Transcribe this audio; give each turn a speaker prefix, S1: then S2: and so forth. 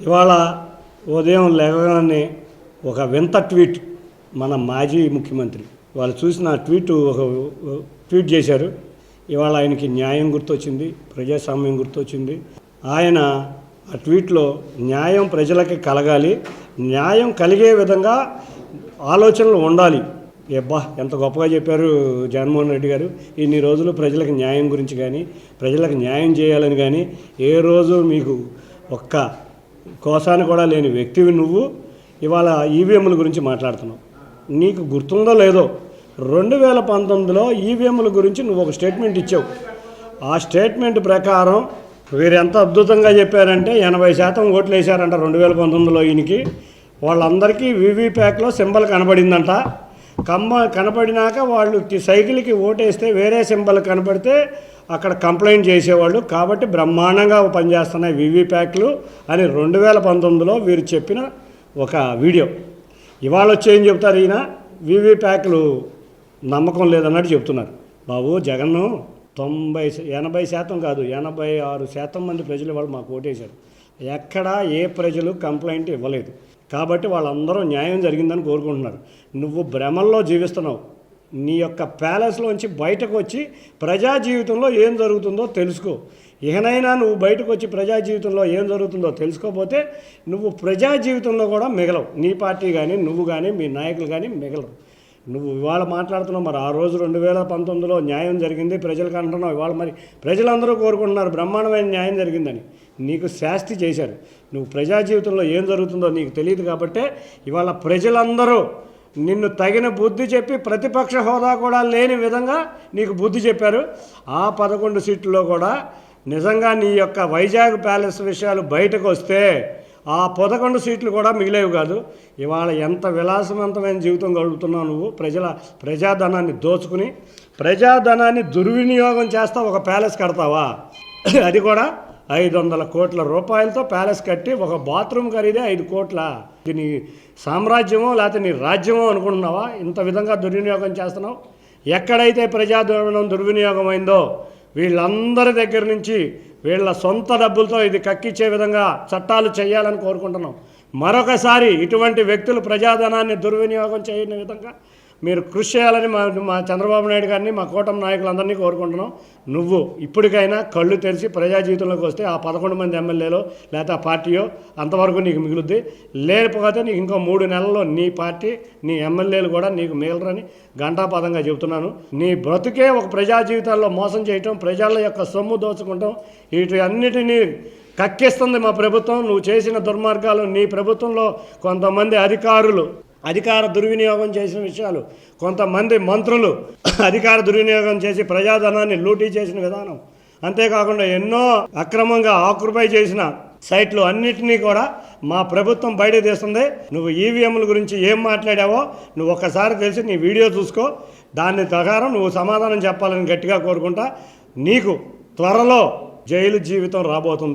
S1: ఇవాళ ఉదయం లేవగానే ఒక వింత ట్వీట్ మన మాజీ ముఖ్యమంత్రి వాళ్ళు చూసిన ట్వీట్ ఒక ట్వీట్ చేశారు. ఇవాళ ఆయనకి న్యాయం గుర్తొచ్చింది ప్రజాస్వామ్యం గుర్తొచ్చింది. ఆయన ఆ ట్వీట్లో న్యాయం ప్రజలకి కలగాలి న్యాయం కలిగే విధంగా ఆలోచనలు ఉండాలి. ఎబ్బా ఎంత గొప్పగా చెప్పారు జగన్మోహన్ రెడ్డి గారు. ఇన్ని రోజులు ప్రజలకు న్యాయం గురించి కానీ ప్రజలకు న్యాయం చేయాలని కానీ ఏ రోజు మీకు ఒక్క కోసాన్ని కూడా లేని వ్యక్తివి నువ్వు. ఇవాళ ఈవీఎంల గురించి మాట్లాడుతున్నావు. నీకు గుర్తుందో లేదో రెండు వేల పంతొమ్మిదిలో ఈవీఎంల గురించి నువ్వు ఒక స్టేట్మెంట్ ఇచ్చావు. ఆ స్టేట్మెంట్ ప్రకారం వీరు ఎంత అద్భుతంగా చెప్పారంటే ఎనభై శాతం ఓట్లు వేశారంట రెండు వేల పంతొమ్మిదిలో ఈయనకి. వాళ్ళందరికీ వీవీప్యాక్లో సింబల్ కనబడిందంట. కమ్మ కనపడినాక వాళ్ళు సైకిల్కి ఓటేస్తే వేరే సింబల్ కనపడితే అక్కడ కంప్లైంట్ చేసేవాళ్ళు. కాబట్టి బ్రహ్మాండంగా పనిచేస్తున్నాయి వివిప్యాక్లు అని రెండు వేల పంతొమ్మిదిలో వీరు చెప్పిన ఒక వీడియో. ఇవాళ వచ్చి ఏం చెప్తారు ఈయన? వివిప్యాక్లు నమ్మకం లేదన్నట్టు చెప్తున్నారు. బాబు జగన్ను తొంభై ఎనభై శాతం కాదు ఎనభై ఆరు శాతం మంది ప్రజలు వాళ్ళు మాకు ఓటేశారు. ఎక్కడా ఏ ప్రజలు కంప్లైంట్ ఇవ్వలేదు. కాబట్టి వాళ్ళందరూ న్యాయం జరిగిందని కోరుకుంటున్నారు. నువ్వు భ్రమల్లో జీవిస్తున్నావు. నీ యొక్క ప్యాలెస్లోంచి బయటకు వచ్చి ప్రజా జీవితంలో ఏం జరుగుతుందో తెలుసుకో. ఇకనైనా నువ్వు బయటకు వచ్చి ప్రజా జీవితంలో ఏం జరుగుతుందో తెలుసుకోకపోతే నువ్వు ప్రజా జీవితంలో కూడా మిగలవు. నీ పార్టీ కానీ నువ్వు కానీ మీ నాయకులు కానీ మిగలరు. నువ్వు ఇవాళ మాట్లాడుతున్నావు మరి ఆ రోజు రెండు వేల పంతొమ్మిదిలో న్యాయం జరిగింది ప్రజలకు అంటున్నావు. ఇవాళ మరి ప్రజలందరూ కోరుకుంటున్నారు బ్రహ్మాండమైన న్యాయం జరిగిందని. నీకు శాస్తి చేశారు. నువ్వు ప్రజా జీవితంలో ఏం జరుగుతుందో నీకు తెలియదు కాబట్టే ఇవాళ ప్రజలందరూ నిన్ను తగిన బుద్ధి చెప్పి ప్రతిపక్ష హోదా కూడా లేని విధంగా నీకు బుద్ధి చెప్పారు. ఆ పదకొండు సీట్లలో కూడా నిజంగా నీ యొక్క వైజాగ్ ప్యాలెస్ విషయాలు బయటకు వస్తే ఆ పదకొండు సీట్లు కూడా మిగిలేవి కాదు. ఇవాళ ఎంత విలాసవంతమైన జీవితం గడుపుతున్నావు నువ్వు. ప్రజల ప్రజాధనాన్ని దోచుకుని ప్రజాధనాన్ని దుర్వినియోగం చేస్తా ఒక ప్యాలెస్ కడతావా? అది కూడా ఐదు వందల కోట్ల రూపాయలతో ప్యాలెస్ కట్టి ఒక బాత్రూమ్ ఖరీదే ఐదు కోట్ల. ఇది నీ సామ్రాజ్యమో లేకపోతే నీ రాజ్యమో అనుకుంటున్నావా? ఇంత విధంగా దుర్వినియోగం చేస్తున్నావు? ఎక్కడైతే ప్రజాధనం దుర్వినియోగం అయిందో వీళ్ళందరి దగ్గర నుంచి వీళ్ళ సొంత డబ్బులతో ఇది కక్కిచ్చే విధంగా చట్టాలు చేయాలని కోరుకుంటున్నాం. మరొకసారి ఇటువంటి వ్యక్తులు ప్రజాధనాన్ని దుర్వినియోగం చేయని విధంగా మీరు కృషి చేయాలని మా మా చంద్రబాబు నాయుడు గారిని మా కూటమి నాయకులందరినీ కోరుకుంటున్నాం. నువ్వు ఇప్పటికైనా కళ్ళు తెరిచి ప్రజా జీవితంలోకి వస్తే ఆ పదకొండు మంది ఎమ్మెల్యేలో లేదా ఆ పార్టీయో అంతవరకు నీకు మిగులుద్ది. లేకపోతే నీకు ఇంకో మూడు నెలల్లో నీ పార్టీ నీ ఎమ్మెల్యేలు కూడా నీకు మిగలరని ఘంటాపదంగా చెబుతున్నాను. నీ బ్రతుకే ఒక ప్రజా జీవితాల్లో మోసం చేయటం ప్రజల యొక్క సొమ్ము దోచుకుంటాం వీటి అన్నిటినీ కక్కిస్తుంది మా ప్రభుత్వం. నువ్వు చేసిన దుర్మార్గాలు నీ ప్రభుత్వంలో కొంతమంది అధికారులు అధికార దుర్వినియోగం చేసిన విషయాలు. కొంతమంది మంత్రులు అధికార దుర్వినియోగం చేసి ప్రజాధనాన్ని లూటీ చేసిన విధానం. అంతేకాకుండా ఎన్నో అక్రమంగా ఆక్యుపై చేసిన సైట్లు అన్నిటినీ కూడా మా ప్రభుత్వం బయట తీస్తుంది. నువ్వు ఈవీఎంల గురించి ఏం మాట్లాడావో నువ్వు ఒక్కసారి తెలిసి నీ వీడియో చూసుకో. దాని ప్రకారం నువ్వు సమాధానం చెప్పాలని గట్టిగా కోరుకుంటా. నీకు త్వరలో జైలు జీవితం రాబోతుంది.